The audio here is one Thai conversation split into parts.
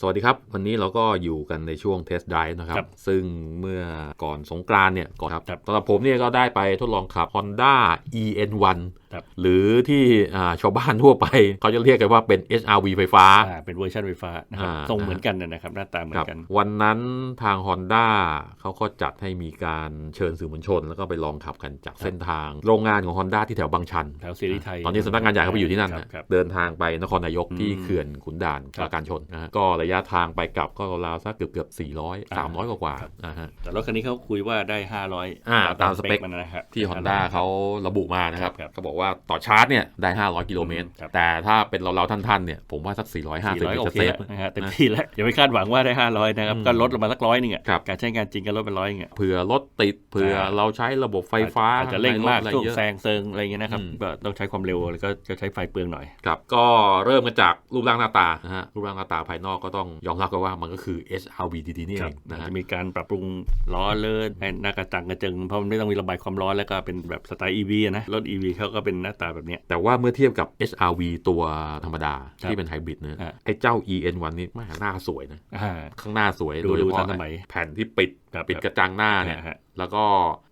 สวัสดีครับ วันนี้เราก็อยู่กันในช่วงเทส t d ด i v e นะครับ ครับซึ่งเมื่อก่อนสงกรานต์เนี่ยก่อนครับครับสำหรับผมเนี่ยก็ได้ไปทดลองขับ Honda EN1 ครับ หรือที่อ่าชาวบ้านทั่วไป เขาจะเรียกกันว่าเป็น HRV ไฟฟ้า อ่าเป็นเวอร์ชันไฟฟ้านะครับอ่า ทรงเหมือนกันนะครับ หน้าตาเหมือครับนกัน วันนั้นทาง Honda เขาก็จัดให้มีการเชิญสื่อมวลชน แล้วก็ไปลองขับกันจากเส้นทาง โรงงานของ Honda ที่แถวบางชัน แถวซีรีส์ไทยตอนนี้สำนักงานใหญ่เขาไปอยู่ที่นั่นครันะบครับ เดินทางไปนครนายกที่อืมเขื่อนขุนด่านครับประการชนนะฮะก็ระยะทางไปกลับก็ราวๆสักเกือบเกือบ400อ่า300กว่ากว่าครับนะฮะแต่รถคันนี้เขาคุยว่าได้500อ่าตามสเปคมันนะครับที่ Honda เขาระบุมานะครับครับเขาบอกว่าต่อชาร์จเนี่ยได้500กิโลเมตรครับแต่ถ้าเป็นเราๆท่านๆเนี่ยผมว่าสัก450 400โอจะเคเซฟแล้วนะฮะเต็มที่แล้วอย่าไปคาดหวังว่าได้500นะครับอืมก็ลดลงมาสักร้อยหนึงอะครับการใช้งานจริงก็ลดไปร้อยหนึงอะเผื่อรถติดเผื่ออ่าเราใช้ระบบไฟฟ้าอาจจะเร่งมากในรถอะไรช่วงเยอะแซงเซิงอะไรเงี้ยนะครับอืมก็ต้องใช้ความเร็วแล้วก็จะใช้ไฟเปลืองหน่อยครับก็เริ่มกันจากรูปร่างหน้าตานะฮะรูปร่างหน้าตาภายนอกก็ต้องยอมรับกันว่ามันก็คือ HRV ดีๆนี่เองนะฮะจะมีการปรับปรุงล้อเลื่อนให้หน้ากระจังกระจึงเพราะมันไม่ต้องมีระบายความร้อนแล้วก็เป็นแบบสไตล์ EV อะนะ รถ EV เขาก็เป็นหน้าตาแบบเนี้ยแต่ว่าเมื่อเทียบกับ HRV ตัวธรรมดาครับที่เป็นไฮบริดเนะอ่าไอ้เจ้า EN1 นี่แม่หน้าสวยนะอ่าข้างหน้าสวยดูโดยเฉดูพาะทันสมัยแผ่นที่ปิดครับ ปิดครับกระจังหน้าเนี่ยอ่าฮะแล้วก็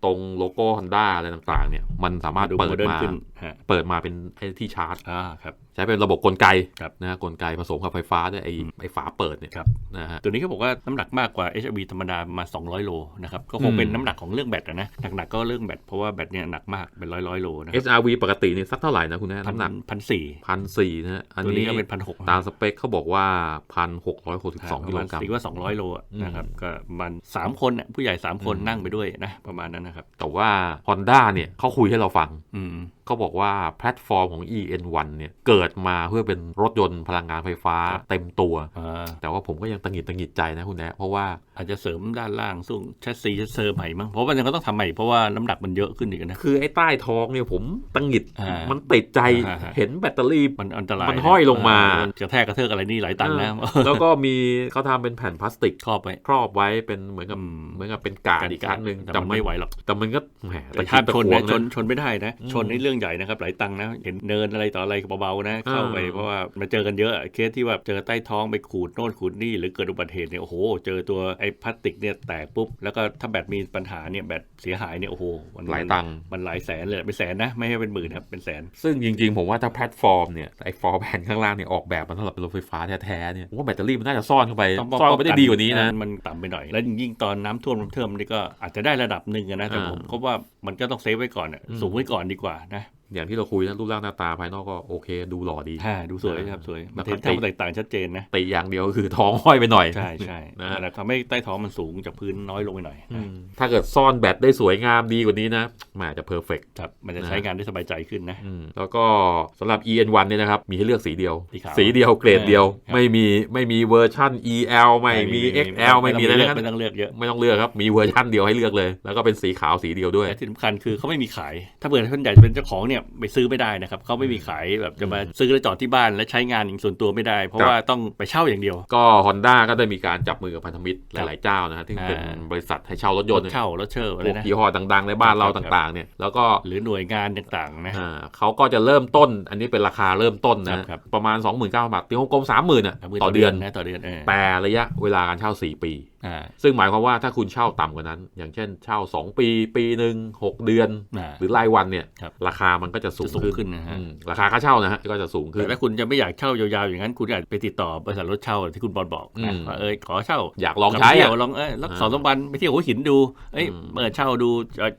ตรงโลโก้ Honda อะไรต่างๆ เนี่ย มันสามารถดูเปิโมดเดิร์นมาขึ้นฮะเปิดมาเป็นไอ้ที่ชาร์จอ่าครับใช้เป็นระบบกลไกครับนะฮะกลไกผสมกับไฟฟ้าด้วยไอ้อืมไอ้ฝาเปิดเนี่ยครับนะฮะตัวนี้เขาบอกว่าน้ำหนักมากกว่า HRV ธรรมดามา 200 โลนะครับ ก็คงอืมเป็นน้ำหนักของเรื่องแบตอะนะหนักๆก็เรื่องแบตเพราะว่าแบตเนี่ยหนักมากเป็นร้อยร้อยๆโลนะ HRV ปกตินี่สักเท่าไหร่นะคุณแม่น้ำหนักพันสี่พันสี่นะฮะอันตัวนี้นี้ก็เป็นพันหกตามสเปคเขาบอกว่าพันหกร้อยหกสิบสองกิโลกรัมตีว่า200โลอะอืมนะครับก็มันสามคนอะผู้ใหญ่3คนอืมนั่งไปด้วยนะประมาณนั้นนะครับ แต่ว่า Honda เนี่ยเขาคุยให้เราฟัง อืมเขาบอกว่าแพลตฟอร์มของ EN1 เนี่ยเกิดมาเพื่อเป็นรถยนต์พลังงานไฟฟ้าครับเต็มตัวอ่าแต่ว่าผมก็ยังตังหงิดตังหงิดใจนะคุณแนะเพราะว่าอาจจะเสริมด้านล่างส่งแชสซีแชสเซอร์ใหม่มั้งเพราะว่ามันก็ต้องทำใหม่เพราะว่าน้ำหนักมันเยอะขึ้นอีกนะ คือไอ้ใต้ท้องเนี่ยผมตังหงิดอ่ามัมันติดใจอ่าฮะเห็นแบตเตอรี่มันอันตรายมันห้อยลงมาเกระแทกกระเทือกอะไรนี่หลายตันนะเออแล้วก็มีเขาทำเป็นแผ่นพลาสติกครอบไว้ครอบไว้เป็นเหมือนกับอืมเหมือนกับเป็นกาดอีกชั้นหนึ่งแต่มันไม่ไหวหรอกแต่มันก็แหมแต่ห้ามชนตะนะขวงชนชนไม่ได้นะอืมชนนี่เรื่องใหญ่นะครับหลายตังค์นะเห็นเนินอะไรต่ออะไรเบาๆนะเข้าไปอ่าเพราะว่ามาเจอกันเยอะเคสที่ว่าเจอใต้ท้องไปขูดโน่นขูดนี่หรือเกิดอุบัติเหตุเนี่ยโอ้โห เจอตัวไอ้พลาสติกเนี่ยแตกปุ๊บแล้วก็ถ้าแบตมีปัญหาเนี่ยแบตเสียหายเนี่ยโอ้โหมันหลายตังค์มันหลายแสนเลยเป็นแสนนะไม่ใช่เป็นหมื่นครับเป็นแสน ซึ่งจริงๆ ผมว่าถ้าแพลตฟอร์มเนี่ยไอ้ฟอร์แผ่นข้างล่างเนี่ยออกแบบมาสำหรับเป็นรถไฟฟ้าแท้ๆเนี่ยผมว่าแบตเตอรี่มันน่าจะซ่อนเข้าไปต้องซ่อนเข้าไปได้ดีกว่านี้นะมันต่ำไปหน่อย แล้วยิ่งตอนน้ำท่วมน้ำเทิมนี่ก็อาจจะได้ระดับหนึ่งอะนะแต่อ่าผมก็ว่ามันก็ต้องเซฟไว้ก่อนอะอืมสูงไว้ก่อนดีกว่านะ อย่างที่เราคุยนะรูปร่างหน้าตาภายนอกก็โอเค ดูหล่อดีฮ่าดูสวยครับสวยแล้มันวก็เห็นติดทำแตกต่างชัดเจนนะติอย่างเดียวก็คือท้องห้อยไปหน่อยใช่ใช่นะนั่นแหละทำให้ใต้ท้องมันสูงจากพื้นน้อยลงไปหน่อยอืนะมถ้าเกิดซ่อนแบตได้สวยงามดีกว่านี้นะมันอาจจะเพอร์เฟกครับมันจะนะใช้งานได้สบายใจขึ้นนะแล้วก็สำหรับ EN1 เนี่ยนะครับมีให้เลือกสีเดียว สีขาวสีเดียวเกรดเดียวครับไม่มีไม่มีเวอร์ชั่น EL ไม่มี XL ไม่มีอะไรเลืทั้อกงไม่นั้นต้องเลือกเยอะไม่ต้องเลือกครับมีเวอร์ชั่นเดียวให้เลือกเลย แล้วก็เป็นสีขาวสีเดียวด้วยแต่ที่สำคัญคือเขาไม่มีขาย ถ้าเกิดท่านใหญ่เป็นเจ้าของเนี่ยไปซื้อไม่ได้นะครับเขาไม่มีขายแบบจะมาซื้อแล้วจอดที่บ้านและใช้งานอย่างส่วนตัวไม่ได้ เพราะครับว่าต้องไปเช่าอย่างเดียว ก็ Honda ก็ได้มีการจับมือกับพันธมิตรหครับลายๆเจ้านะฮะที่เป็นอ่าบริษัทให้เช่ารถยรนถต์เช่ารถเช่าอะพไรวกนะยี่ห้อดังๆ ในบ้านเราครับต่างๆเนี่ยแล้วก็หรือหน่วยงานต่างๆนะอ่าเขาก็จะเริ่มต้นอันนี้เป็นราคาเริ่มต้นครันะบครับประมาณ 29,000บาทตีกลมๆ30,000อะต่อเดือนนะต่อเดือนเออแต่ระยะเวลาการเช่า 4 ปีอ่า ซึ่งหมายความว่าถ้าคุณเช่าต่ำกว่านั้น อย่างเช่นเช่า 2 ปี ปีหนึ่ง6 เดือนอ่าหรือรายวันเนี่ยครับราคามันก็จะสูงจะสูงขึ้นขึ้นนะฮะอืมราคาค่าเช่านะฮะก็จะสูงขึ้แต่นถ้าคุณจะไม่อยากเช่ายาวๆอย่างนั้น คุณอาจไปติดต่อบริษัทรถเช่าที่คุณบอลบอกนะอืมว่าเออขอเช่าอยากลองใช้เที่ยอะวลองเออลักอ่าสองสามวันไปเที่ยวหัวหินดูเอ้ยอืมเปิดเช่าดู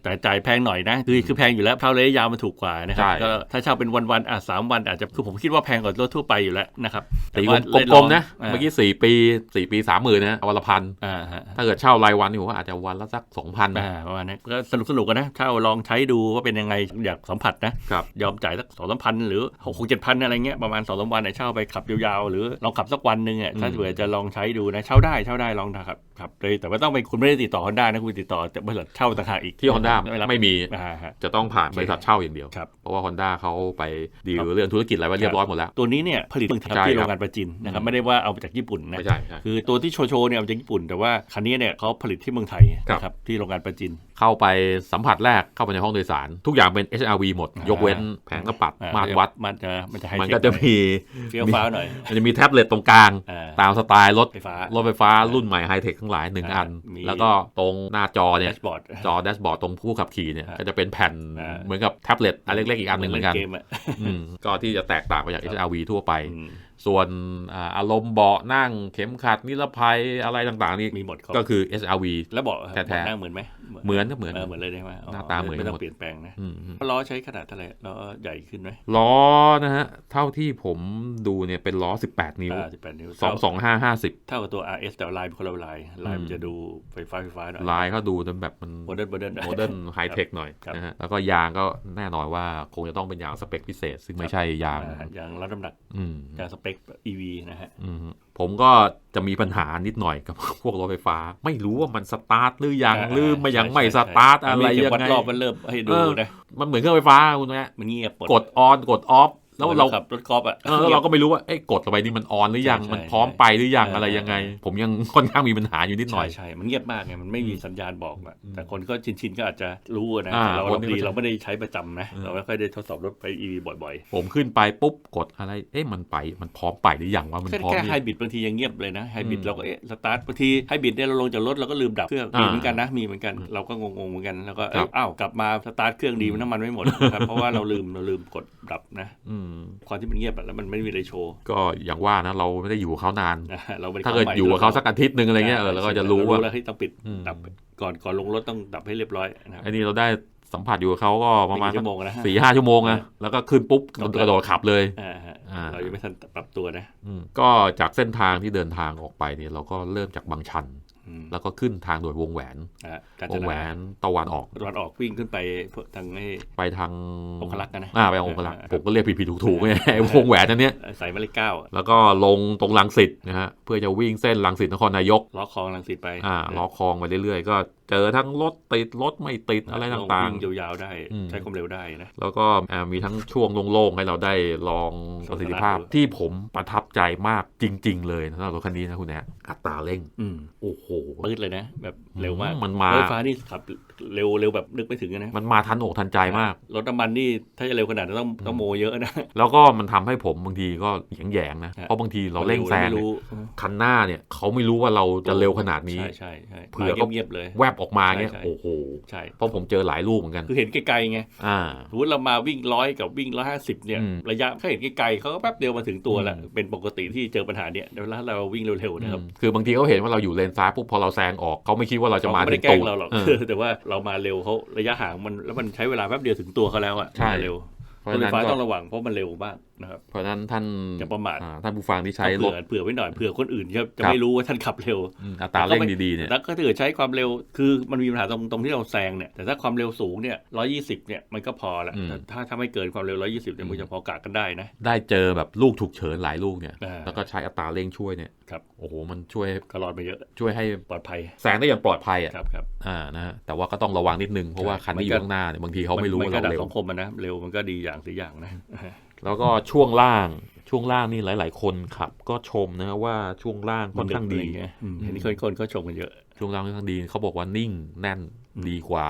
แต่จ่ายแพงหน่อยนะคือคือแพงอยู่แล้วเช่าระยะยาวมันถูกกว่านะครับใช่ก็ถ้าเช่าเป็นวันๆอะสามวันอาจจะคือผมคิดว่าแพงกว่ารถทั่วไปอยู่แล้วนะครับตีว่ากลมๆนะาเมื่อกี้4ปี4ปี30,000นะวันละพันอ่าฮะถ้าเกิดเช่ารายวันนี่ผมว่าอาจจะวันละสัก2,000อ่าประมาณนั้นก็สนุกสนุกกันนะเช่าลองใช้ดูว่าเป็นยังไงอยากสัมผัสนะครับยอมจ่ายสักสองสามพันหรือหกหกเจ็ดพันอะไรเงี้ยประมาณสองสามวันเนี่ยเช่าไปขับยาวๆ หรือลองขับสักวันหนึ่งอะถ้าอืมเผื่อจะลองใช้ดูนะเช่าได้เช่าได้ลองนะครับครับเลยแต่ว่าต้องไปคุณไม่ได้ติดต่อฮอนด้านะคุณติดต่อแต่บริษัทเช่าต่างหากอีกที่ Honda ไม่รับไม่มีอ่าฮะจะต้องผ่านบริษัทเช่าอย่างเดียวครับเพราะว่า Honda เขาไปดีลเรื่องธุรกิจอะไรไว้เรียบร้อยหมดแล้ว ตัวนี้เนี่ยผลิตเมืองไทยใช่ที่คโรรับงงานประจินนะครับอืมไม่ได้ว่าเอามาจากญี่ปุ่นนะไม่ใช่ใช่คือตัวที่โชว์โชว์เนี่ยเอามาจากญี่ปุ่นแต่ว่าคันนี้เนี่ยเขาผลิตที่เมืองไทยครับนะครับที่โรงงานประจิน เข้าไปสัมผัสแรกเข้าไปในห้องโดยสาร ทุกอย่างเป็น HRV หมดอ่ายกเว้นแผงกระปัดอ่มาตรวัด มันจะมันจะไฮมันเทคก็จะมีเฟี้ยวฟ้าวหน่อย มันจะมีแท็บเล็ตตรงกลางอ่าตามสไตล์รถไฟฟ้ารถไฟฟ้ารุ่นใหม่ไฮเทคทั้งหลายหนึ่งอ่าอันมีแล้วก็ตรงหน้าจอแดเนี่ยชบอร์ดจอแดชบอร์ดตรงผู้ขับขี่เนี่ยอ่าก็จะเป็นแผ่นอ่าเหมือนกับแท็บเล็ตอันเล็กๆอีกอันหนึ่งเหมือนกันเกมอะอืมก็ที่จะแตกต่างไปจาก HRV ทั่วไปอืม ส่วนอ่าอารมณ์เบาะนั่งเข็มขัดนิรภัยอะไรต่างๆนี่มีหมดครบก็คือ HRV แล้วบอกแท้ๆบอกนั่งเหมือนไหมเหมือนก็เหมือนเออเหมือนเลยได้ไหมอ๋อหน้าตาเหมือนไม่ต้องหมดเปลี่ยนแปลงนะอืมล้อใช้ขนาดเท่าไหร่ล้อใหญ่ขึ้นไหมล้อนะฮะ เท่าที่ผมดูเนี่ยเป็นล้อ 18 นิ้วอ่าสิบแปดนิ้ว2 2 5 50เท่ากับตัว RS แต่ว่าลายเป็นคนละลายลายมันอืมจะดูไฟฟ้าไฟฟ้าหน่อยลายก็ดูจนแบบมันโมเดิร์นโมเดิร์นโมเดิร์นไฮเทคหน่อยครับนะฮะแล้วก็ยางก็แน่นอนว่าคงจะต้องเป็นยางสเปคพิเศษ ซึ่งไม่ใช่ยางอ่าอย่างรับน้ำหนักอืมอย่างสเปค EV นะฮะอืม ผมก็จะมีปัญหานิดหน่อยกับพวกรถไฟฟ้า ไม่รู้ว่ามันสตาร์ทหรือยังอ่าหรือไม่ยังใช่ไม่ใช่สตาร์ทใช่อะไรมีเข็มยังวัดไงรอบมันเริ่มให้ดูเออนะมันเหมือนเครื่องไฟฟ้าคุณแม่มันเงียบหมดกดออนกดออฟ แล้วเราขับรถกอล์ฟอะเออแล้วเราก็ไม่รู้ว่าเอ้ยกดลงไปนี่มันออนหรือยังใช่มันพร้อมไปหรือยังใช่อะไรยังไง ผมยังค่อนข้างมีปัญหาอยู่นิดหน่อยใช่ใช่มันเงียบมากไงมันไม่มีสัญญาณบอกอะอืมแต่คนก็ชินชินๆก็อาจจะรู้อะนะอ่าแต่เราคนเราที่ดีเขาเราไม่ได้ใช้ประจำนะอืมเราไม่ค่อยได้ทดสอบรถไป EV บ่อยผมขึ้นไปปุ๊บกดอะไรเอ๊ะมันไปมันพร้อมไปหรือยังว่าๆมันแค่พร้อมแค่หรือไฮยังบริดบางทียังเงียบเลยนะไฮบริดอืมเราก็เอ๊ะสตาร์ทบางทีไฮบริดเนี่ยเราลงจากรถเราก็ลืมดับเครื่องอ่ามีมีเหมือนกันนะมีเหมือนกันเราก็งงๆเหมือนกันแล้วก็เอ้ครัยบอ้าวกลับมาสตาร์ทเครื่องดีมันน้ำมันไม่หมดนะครับเพราะว่าเราลืมเราลืมกดดับนะอืมความที่มันเงียบอะแล้วมันไม่มีอะไรโชว์ ก็อย่างว่านะเราไม่ได้อยู่กับเขานานนะเราไม่ไถ้าเกิดข้ใหม่อยู่กับเขาสักอาทิตย์หนึ่งอะไรเงี้ยเออเราก็จะรู้ว่าแล้วที่ต้องปิดอืมดับก่อนก่อนลงรถต้องดับให้เรียบร้อยนะครับไอ้นี่เราได้สัมผัสอยู่กับเขาก็ประมาณไม่กี่ชั่วโมงนะสี่ห้าชั่วโมงนะแล้วก็ขึ้นปุ๊บครับกระโดดขับเลยอ่าฮะอ่าเรายังไม่ทันปรับตัวนะอืมก็จากเส้นทางที่เดินทางออกไปเนี่ยเราก็เริ่มจากบางชันอืม แล้วก็ขึ้นทางด่วนวงแหวนอ่าการวจงนาแหวนตะวันออกตอนออกวิ่งขึ้นไปเพื่อทางให้ไปทางองคลักษ์นะอ่าไปองคลักษ์อ่าผมก็เรียกผิดๆถูกๆไงไอ้วงแหวนอันเนี้ยสายมาเลขเก้าแล้วก็ลงตรงลังสิตนะฮะเพื่อจะวิ่งเส้นลังสิตนครนายกล้อคลองลังสิตไปอ่าล้อคลองไปเรื่อยๆ ก็เจอทั้งรถติดรถไม่ติดอะไรต่างวิ่ยาวๆได้อืมใช้ความเร็วได้นะๆแล้วก็อ่ามีทั้งช่วงโล่งๆให้เราได้ลองประสิทธิภาพสมรรถนะที่ผมประทับใจมากจริง ๆ เลยนะสำหรับรถคันนี้นะคุณแอนอัตราเร่งอืมโอ้โหปืดเลยนะ แบบเร็วมากมันมารถไฟฟ้านี่ขับเร็วเร็วแบบนึกไม่ถึงนะ มันมาทันอกทันใจมาก รถน้ำมันนี่ถ้าจะเร็วขนาดนั้นต้องต้องโมเยอะนะ แล้วก็มันทำให้ผมบางทีก็แยงๆนะฮะเพราะบางทีเราเร่งแซงไม่เนี่ยรู้คันหน้าเนี่ยเขาไม่รู้ว่าเราจะเร็วขนาดนี้ ใช่ใช่ใช่เผื่อเขาเงียบๆเลยแวบออกมาเนี่ยใช่ใช่โอ้โหใช่เพราะผมเจอหลายลูกเหมือนกันคือเห็นไกลๆไงอ่าสมมติเรามาวิ่งร้อยกับวิ่งร้อยห้าสิบเนี่ยอืมระยะแค่เห็นไกลๆเขาก็แป๊บเดียวมาถึงตัวแล้วอืมเป็นปกติที่เจอปัญหาเนี่ยเวลาเราวิ่งเร็วๆนะครับอืมคือบางทีเขาเห็นว่าเราอยู่เลนซ้ายปุ๊บพอเราแซงออกเขาไม่คิดว่าเราจะมาเขาไม่ถึได้งแกล้ตูงดเราหรอกเออแต่ว่าเรามาเร็วเขาระยะห่างมันแล้วมันใช้เวลาแป๊บเดียวถึงตัวเขาแล้วอะใช่มาเร็วเพ ราะรถฉะไฟนั้นฟ้าก็ต้องระวังเพราะมันเร็วมากนะครับ เพราะฉะนั้นท่านอย่าประมาทอ่ท่านผู้ฟังที่ใช้รเผื่ถอเผื่อไว้หน่อยเผื่อคนอื่นจะจะครับไม่รู้ว่าท่านขับเร็วอืมอัตราเร่งดีๆเนี่ยแล้วก็ถ้าเกิดใช้ความเร็วคือมันมีปัญหาตรงตรงที่เราแซงเนี่ยแต่ถ้าความเร็วสูงเนี่ยร้อยี่สิบเนี่ยมันก็พอละอืมแต่ถ้าถ้าไม่เกินความเร็วร้อยี่สิบเนี่ยมันจะพอกะกันได้นะ ได้เจอแบบลูกฉุกเฉินหลายลูกเนี่ยอ่าแล้วก็ใช้อัตราเร่งช่วยเนี่ยครับโอ้โหมันช่วยก็รอดไปเยอะช่วยให้ปลอดภัยแซงได้อย่างปลอดภัยอะครับครับอ่านะฮะแต่ว่าก็ต้องระวังนิดนึงเพราะว่าคันที่อยู่ข้างหน้าเนี่ยบางทีเขาไม่รู้นว่าก็เราดับเร็วสังคมอะนะเร็วมันก็ดีอย่างเสียอย่างนะ แล้วก็ช่วงล่างช่วงล่างนี่หลาย ๆ คนขับ ก็ชมนะว่าช่วงล่างค่อนข้างดีมัดึกะไรเงี้ยอืมเห็นคนคนเขาชมกันเยอะช่วงล่างค่อนข้างดีเขาบอกว่านิ่งแน่นอืม ดีกว่า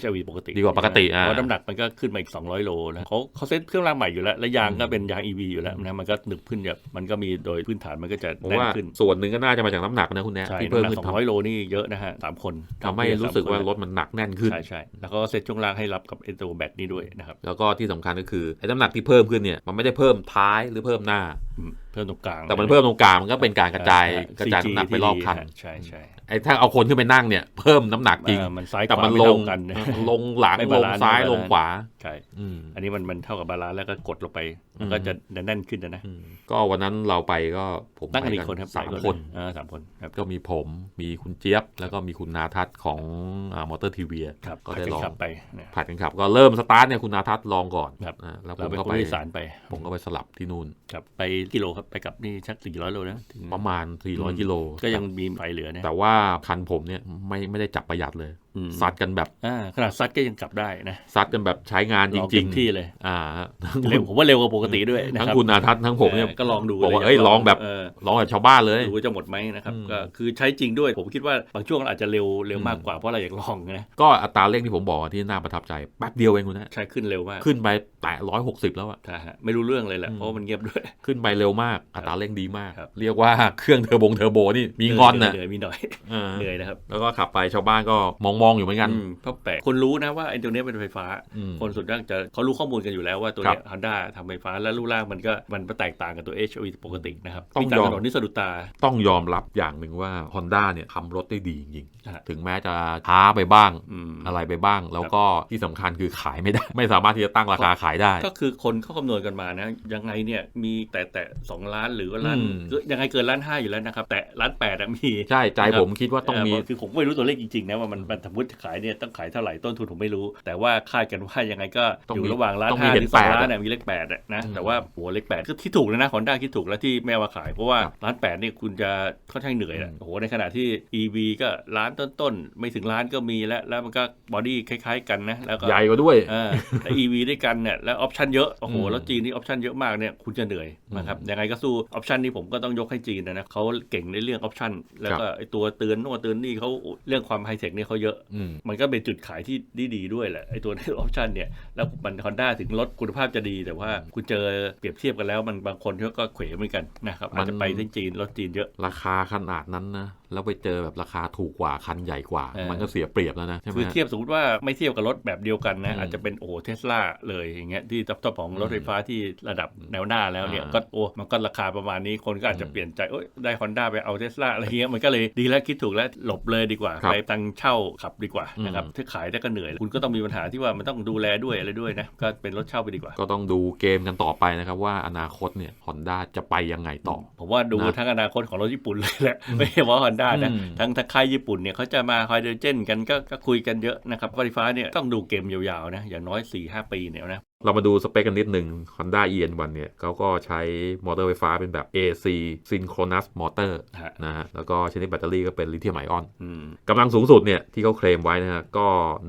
HRV ปกติดีกว่าปกติอะเพราะน้ำหนักมันก็ขึ้นมาอีก 200 โลนะเขาเขาเซ็ตเครื่องรางใหม่อยู่แล้ว และยางก็อืมเป็นยาง EV อยู่แล้วนะมันก็หนึบขึ้นแบบมันก็มีโดยพื้นฐานมันก็จะผมแน่นว่าขึ้นส่วนหนึ่งก็น่าจะมาจากน้ำหนักนะคุณแนะใช่ที่น้ำเพิ่มหนักขึ้นสองร้อยโลนี่เยอะนะฮะสามคนทำให้รู้สึกว่ารถมันหนักแน่นขึ้นใช่ใช่แล้วก็เซ็ตช่วงล่างให้รับกับไอตัวแบตนี้ด้วยนะครับแล้วก็ที่สำคัญก็คือไอ้น้ำหนักที่เพิ่มขึ้นเนี่ยมันไม่ได้เพิ่มท้ายหรือเพิ่มหน้าอืมเพิ่มตรงกลาง แต่มันเพิ่มตรงกลางมันก็เป็นการกระจายอ่กระจาย CG น้ำหนักไปรอบคันที่ดีฮะใช่ใช่ไอ้ถ้าเอาคนขึ้นไปนั่งเนี่ย เพิ่มน้ำหนักจริงอ่ามันซ้ายแต่ขวามันไม่ลเท่างกันนะลงหลังไม่ลบางลานซ์ซ้ายไม่บาลานซ์ลงขวาใช่อืมอันนี้มันมันเท่ากับบาลานซ์แล้วก็กดลงไปอืมมันก็จะแน่นขึ้นนะนะอืมก็วันนั้นเราไปก็ผมตั้งกันไปอีกคนครับสามหลยคนอ่าสามคนครับก็มีผมมีคุณเจี๊ยบ แล้วก็มีคุณนาทัศน์ของมอเตอร์ทีวีครับก็ได้ลองขับไปนะผัดกันขับ ก็เริ่มสตาร์ทเนี่ยคุณนาทัศน์ลองก่อนครับอ่าแล้วผเรามเป็นก็ผู้ไปโดยสารไป ผมก็ไปสลับที่นู่นครับไปกิโลครับไปกลับนี่ชักสี่ร้อยโลนะถึงประมาณ 400กิโลก็ยังมีไฟเหลือเนี่ยแต่ว่าคันผมเนี่ยไม่ไม่ได้จับประหยัดเลยอืม ซัดกันแบบอ่าขนาดซัดก็ยังกลับได้นะซัดกันแบบใช้งานจลองริเต็งมที่เลยๆอ่าทั้งเร็วผมว่าเร็วกว่าปกติด้วยนะทั้งครับคุณอาทัศน์ทั้งผมเนี่ยออก็ลองดูบอกว่าลเอ้ยลองแบบเออลองแบบชาวบ้านเลยดูว่าจะหมดไหมนะครับอืมก็คือใช้จริงด้วย ผมคิดว่าบางช่วงอาจจะเร็วเร็วมากกว่าเพราะเราอยากลองนะก็อัตราเร่งที่ผมบอกที่น่าประทับใจแป๊บเดียวเองคุณนะใช้ขึ้นเร็วมากขึ้นไปแตะร้อยหกสิบแล้วอะใช่ฮะไม่รู้เรื่องเลยแหละอืมเพราะว่ามันเงียบด้วยขึ้นไปเร็วมากอัตราเร่งดีมากครับเรียกว่าเครื่องเทอร์โบงเทอร์โบนี่มีงอนนะเหนื่อยมีหน่อยเออเหนื่อยนะครับแล้วก็ขับไปชาวบ้านก็มองมองๆอยู่เหมือนกันอืมเพราะแปลกคนรู้นะว่าไอ้ตัวเนี้ยเป็นไฟฟ้าอืมคนส่วนมากจะเขารู้ข้อมูลกันอยู่แล้วว่าตัวเนี้ยฮอนด้าทำไฟฟ้าแล้วรูปร่างมันก็มันแตกต่างกับตัว HOV ปกตินะครับต้องวิ่ตามยอมถนนนี่สะดุดตา ต้องยอมรับอย่างหนึ่งว่า Honda เนี่ยทำรถได้ดีจริงฮะๆถึงแม้จะช้าไปบ้างอืมอะไรไปบ้าง แล้วก็ที่สำคัญคือขายไม่ได้ ไม่สามารถที่จะตั้งราคาขายได้ ก็คือคนเขาคำนวณกันมานะ ยังไงเนี่ยมีแต่แต่สองล้านหรือว่าล้านอืมก็ยังไงเกินล้านห้าอยู่แล้วนะครับ แต่ล้านแปดอะมี ใช่ใจนะครับผมคิดว่าต้องมีเคือผมก็ไม่รู้ตัวเลขจริงๆนะว่ามันมันสมมติขายเนี่ยต้องขายเท่าไหร่ต้นทุนผมไม่รู้ แต่ว่าคาดกันว่ายังไงก็ต้องอมียู่ระหว่างล้านต้องมีห้าเห็ถึนงสองแปดล้านอะอะมีเลขแปดอะนะอืมแต่ว่าหัวเลขแปดก็ที่ถูกแล้วนะคอนด้าคิดถูกแล้วที่แม่ว่าขายเพราะว่าครับล้านแปดเนี่ยคุณจะค่อนข้างเหนื่อยอะอืมโอ้โหในขณะที่ EV ก็ล้านต้นๆ ไม่ถึงล้านก็มีแล้ว แล้วมันก็บอดี้คล้าย ๆ กันนะ แล้วก็ใหญ่กว่าด้วยเออแต่ EV ด้วยกันเนี่ยแล้วออปชันเยอะ โอ้โหอืมแล้วจีนนี่ออปชันเยอะมากเนี่ยคุณจะเหนื่อยนะครับยังไงก็สู้ออปชันนี้ผมก็ต้องยกให้จีนนะนะเขาเก่งในเรื่องออปชันแล้วก็ไอตัวเตือนโน่นเตือนนี่เขาเรื่องความไฮเทคเนี่ยเขาเยอะอืมมันก็เป็นจุดขายที่ดีๆด้วยแหละไอตัวในออปชันเนี่ยแล้วมันฮอนด้าถึงลดคุณภาพจะดี แต่ว่าคุณเจอเปรียบเทียบกันแล้วมันบางคนเขาก็เขวเหมือนกันนะครับอาจจะไปที่จีนรถจีนเยอะราคาขนาดนั้นนะ แล้วไปเจอแบบราคาถูกกว่าคันใหญ่กว่าเออมันก็เสียเปรียบแล้วนะใช่ไหมคือฮะเทียบสมมติว่าไม่เทียบกับรถแบบเดียวกันนะอืมอาจจะเป็นโอ้เทสลาเลยอย่างเงี้ยที่ท็อปๆของรถไฟฟ้าที่ระดับแนวหน้าแล้วเนี่ยอ่าก็โอ้มันก็ราคาประมาณนี้คนก็อาจจะอืมเปลี่ยนใจเอ้ยได้ฮอนด้าไปเอาเทสลาอะไรเงี้ยมันก็เลยดีแล้วคิดถูกแล้วหลบเลยดีกว่าครับไปตังเช่าขับดีกว่าอืมนะครับถ้าขายได้ก็เหนื่อย คุณก็ต้องมีปัญหาที่ว่ามันต้องดูแลด้วยอะไรด้วยนะก็เป็นรถเช่าไปดีกว่า ก็ต้องดูเกมกันต่อไปนะครับว่าอนาคตเนี่ยฮอนด้าจะไปยังไงต่อผมว่าดูนะทั้งอนาคตของรถญี่ปุ่นเลยแหละไม่ใช่ว่าฮอนด้านะอืมทั้งทั้งค่ายญี่ปุ่นเนี่ยเขาจะมาไฮโดรเจนกันก็ก็คุยกันเยอะนะครับไฟฟ้าเนี่ยต้องดูเกมยาวๆนะ อย่างน้อย 4-5 ปีเนี่ยนะเรามาดูสเปคกันนิดหนึ่ง Honda EN1 เนี่ยเขาก็ใช้มอเตอร์ไฟฟ้าเป็นแบบ AC Synchronous Motor ฮะนะฮะ แล้วก็ชนิดแบตเตอรี่ก็เป็นลิเธียมไอออนอืมกำลังสูงสุดเนี่ยที่เขาเคลมไว้นะฮะก็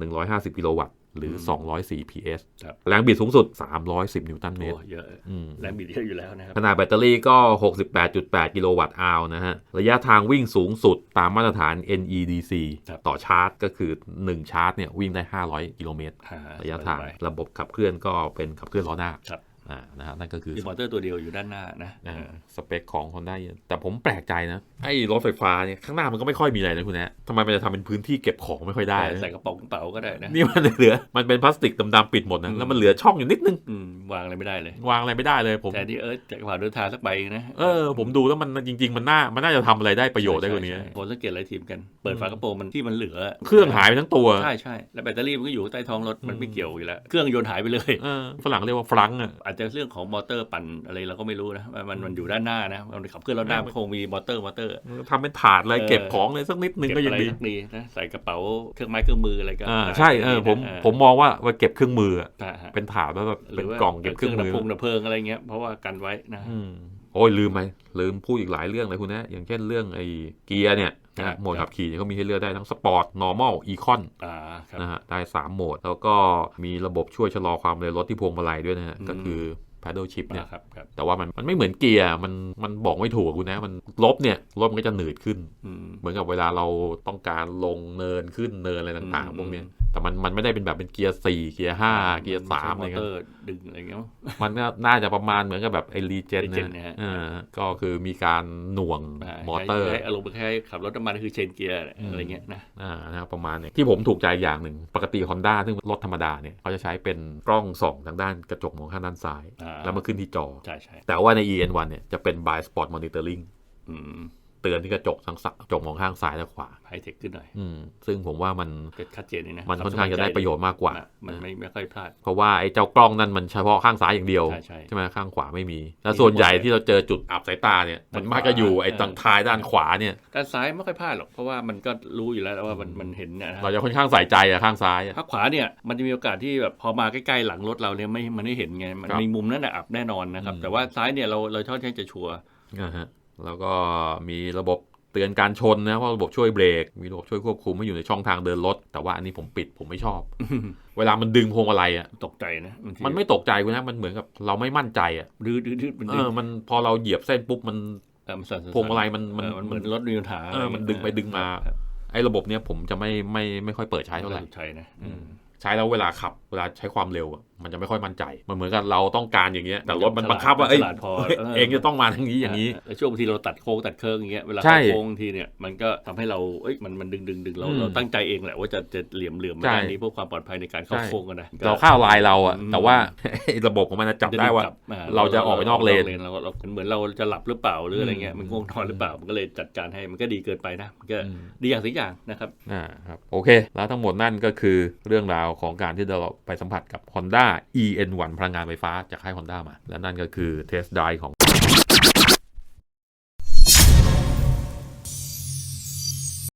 150 กิโลวัตต์ หรืออืม204 PS ครับแรงบิดสูงสุด 310 นิวตันเมตรโอ้เยอะอืมแรงบิดเยอะอยู่แล้วนะครับขนาดแบตเตอรี่ก็ 68.8 กิโลวัตต์อาวนะฮะ ระยะทางวิ่งสูงสุดตามมาตรฐาน NEDC ครับต่อชาร์จก็คือ 1 ชาร์จเนี่ยวิ่งได้ 500 กิโลเมตรอ่าระยะทางสบยระบบขับเคลื่อนก็เป็นขับเคลื่อนล้อหน้าครับอ่า นะฮะนั่นก็คือมีมอเตอร์ตัวเดียวอยู่ด้านหน้านะอ่าเออสเปคของ Honda แต่ผมแปลกใจนะ ไอ้รถไฟฟ้าเนี่ย ข้างหน้ามันก็ไม่ค่อยมีอะไรนะคุณแนะทำไมมันจะทำเป็นพื้นที่เก็บของไม่ค่อยได้นะใส่กระเป๋ากระเป๋าก็ได้นะ นี่มันเหลือ มันเป็นพลาสติกดำๆปิดหมดนะอืมแล้วมันเหลือช่องอยู่นิดนึงอืมวางอะไรไม่ได้เลย วางอะไรไม่ได้เลยผมแต่ที่เออจะกระเป๋าเดินทางสักใบนะเออผมดูแล้วมันจริง ๆ มันน่ามันน่าจะทำอะไรได้ประโยชน์ได้กว่านี้ใช่ใช่ผมสังเกตหลายทีมกันเปิดฝากระโปรงมันที่มันเหลือ เครื่องหายไปทั้งตัวใช่ใช่แล้วแบตเตอรี่มันก็อยู่ใต้ท้องรถมันไม่อืมเกี่ยวอยู่แล้วเครื่องยนต์หายไปเลยเออฝรั่งเรียกว่าฟรังก์อะอาจจะเรื่องของมอเตอร์ปั่นอะไรเราก็ไม่รู้นะว่ามันมันอยู่ด้านหน้านะมันขับเคลื่อนรถหน้าไม่มันคงมีมอเตอร์มอเตอร์ทำเป็นถาดอะไรเออเก็บของเลยสักนิดนึงก็ยังเบอะไรดีสักดีนะใส่กระเป๋าเครื่องไม้เครื่องมืออะไรก็อ่าได้ใช่เออผมนะผมมองว่าไว้เก็บเครื่องมืออะอ่าฮะเป็นถาดแล้วแบบหเป็นว่ากล่องเก็บเครื่องมือดับเพลิงดับเพลิงอะไรเงี้ยเพราะว่ากันไว้นะอืมโอ้ยลืมไปลืมพูดอีกหลายเรื่องเลยคุณนะอย่างเช่นเรื่องไอ้เกียร์เนี่ย นะฮะโหมดขับขี่เนี่ยเขามีให้เลือกได้ทั้งสปอร์ต normal econ อ่าครับนะฮะได้ 3 โหมด แล้วก็มีระบบช่วยชะลอความเร็วรถที่พวงมาลัยด้วยนะฮะอืมก็คือ paddle shift เนี่ยอ่าครับครับแต่ว่ามันมันไม่เหมือนเกียร์มันมันบอกไม่ถูกอะคุณนะ มันลบเนี่ยรถมันก็จะหนืดขึ้นอืมเหมือนกับเวลาเราต้องการลงเนินขึ้นเนินอะไรต่างอืมๆพวกเนี้ย แต่มันมันไม่ได้เป็นแบบเป็นเกียร์สี่เกียร์ห้าเกียร์สามอะไรมอเงี้เตอยร์ดึงอะไรเงี้ยมั้งมันก็น่าจะประมาณเหมือนกับแบบไอ้รีเจน Regen นะเนี่ยฮะเออก็คือมีการหน่วงมอเตอร์ใช้อารมณ์คล้ายๆขับรถน้ำมันคือเชนเกียร์อืมอะไรเงี้ยนะอ่านะครับประมาณเนี้ที่ผมถูกใจอย่างหนึ่ง ปกติ Honda ซึ่งรถธรรมดาเนี่ยเขาจะใช้เป็นกล้องส่องทางด้านกระจกมองข้างด้านซ้ายอ่าแล้วมาขึ้นที่จอใช่ใช่แต่ว่าใน EN1 เนี่ยจะเป็น by spot monitoring อืม เตือนที่กระจกทั้งสกระจกมองข้างซ้ายและขวาไฮเทคขึ้นหน่อยอืมซึ่งผมว่ามันก็ชัดเจนนี่นะมันค่อนข้างจะได้ประโยชน์มากกว่านะมันไม่ไม่ค่อยพลาด เพราะว่าไอ้เจ้ากล้องนั่นมันเฉพาะข้างซ้ายอย่างเดียวใช่ใช่ไหมข้างขวาไม่มี แล้วส่วนใหญ่ที่เราเจอจุดอับสายตาเนี่ยมันมักจะอยู่ไอ้เออทางท้ายด้านขวาเนี่ยด้านซ้ายไม่ค่อยพลาดหรอกเพราะว่ามันก็รู้อยู่แล้วว่ามันมันเห็นเนยนะเราจะค่อนข้างใส่ใจอะข้างซ้ายอะถ้าขวาเนี่ยมันจะมีโอกาสที่แบบพอมาใกล้ๆหลังรถเราเนี่ยไม่มันไม่เห็นไงมันครับมีมุมนั้นนะอับแน่นอนนะครับอืมแต่ว่าซ้ายเนี่ยเราเราชอบใช้จะชัวร์นะฮะ แล้วก็มีระบบเตือนการชนนะว่าระบบช่วยเบรก มีระบบช่วยควบคุมให้อยู่ในช่องทางเดินรถ แต่ว่าอันนี้ผมปิดผมไม่ชอบ เวลามันดึงพวงมาลัยอะตกใจนะบางทีมันไม่ตกใจกูนะมันเหมือนกับเราไม่มั่นใจอะดื้อดื้อดื้อมันเอดึงอมันพอเราเหยียบเส้นปุ๊บมันเออมันสั่นๆพวงมาลัยมันเอมันอมันเหมือนรถมีปัญหาเออมันดึงไปดึงมาครับไอ้ระบบเนี้ยผมจะไม่ไม่ไม่ค่อยเปิดใช้เท่าไหร่ใช่นะอืมใช้แล้วเวลาขับ เวลาใช้ความเร็วอะมันจะไม่ค่อยมั่นใจ มันเหมือนกับเราต้องการอย่างเงี้ย แต่รถมันบังคับว่าฉเอ้ยลาดพอเอ้ยเองจะต้องมาทางนี้อย่างนี้แล้วช่วงบางทีเราตัดโค้งตัดเคิร์งอย่างเงี้ยเวลาใช่เข้าโค้งบางทีเนี่ยมันก็ทำให้เราเอ้ยมันมันดึงดึงดึงเราอืมเราตั้งใจเองแหละว่าจะจะเหลี่ยมเหลี่ยมมาใช่ด้านนี้เพื่อความปลอดภัยในการเข้าใช่โค้งกันนะก็เราเข้าวลายเราอะอืมแต่ว่าไอ้ระบบของมันจะจับได้ว่าจะกลัอ่เราจะออกไปนอกเลนเราเราเหมือนเราจะหลับหรือเปล่าหรืออะไรเงี้ยอืมมันง่วงนอนหรือเปล่ามันก็เลยจัดการให้มันก็ดีเกินไปนะมันก็อืมดีอย่างสิอย่างนะครับอ่าครับโอเค แล้วทั้งหมดนั่นก็คือเรื่องราวของการที่เราไปสัมผัสกับ Honda EN1 พลังงานไฟฟ้าจากค่าย Honda มา และนั่นก็คือเทสต์ไดของ